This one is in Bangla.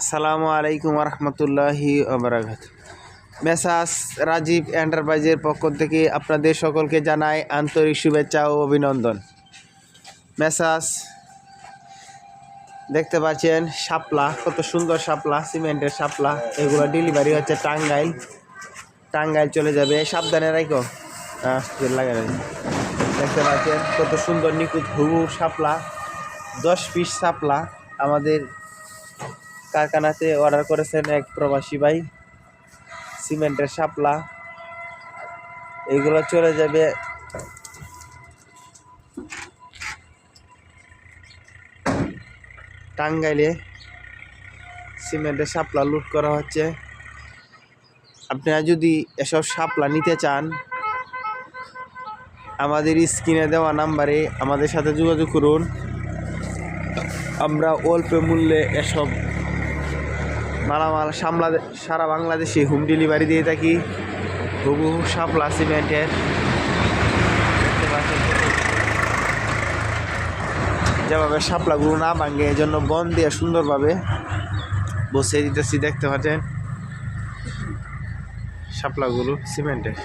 আসসালামু আলাইকুম রহমতুল্লাহি ওবরাকাত। মেসাস রাজীব এন্টারপ্রাইজের পক্ষ থেকে আপনাদের সকলকে জানাই আন্তরিক শুভেচ্ছা ও অভিনন্দন। মেসাস, দেখতে পাচ্ছেন শাপলা, কত সুন্দর শাপলা, সিমেন্টের শাপলা, এগুলো ডেলিভারি হচ্ছে টাঙ্গাইল। টাঙ্গাইল চলে যাবে, সাবধানে রাখো। লাগে দেখতে পাচ্ছেন কত সুন্দর নিখুঁত হুবু শাপলা, দশ পিস শাপলা, আমাদের কারখানাতে অর্ডার করেছেন এক প্রবাসী ভাই, সিমেন্টের শাপলা। এগুলো চলে যাবে টাঙ্গাইলে। সিমেন্টের শাপলা লুট করা হচ্ছে। আপনারা যদি এসব শাপলা নিতে চান, আমাদের স্ক্রিনে দেওয়া নাম্বারে আমাদের সাথে যোগাযোগ করুন। আমরা অল্প মূল্যে এসব মালামাল সামলা সারা বাংলাদেশে হোম ডেলিভারি দিয়ে থাকি। হুবু সাপলা সিমেন্টের। যেভাবে সাপলাগুলো না ভাঙে এই জন্য বন দিয়ে সুন্দরভাবে বসে দিতেছি, দেখতে পাচ্ছেন। শাপলাগুলো সিমেন্টের।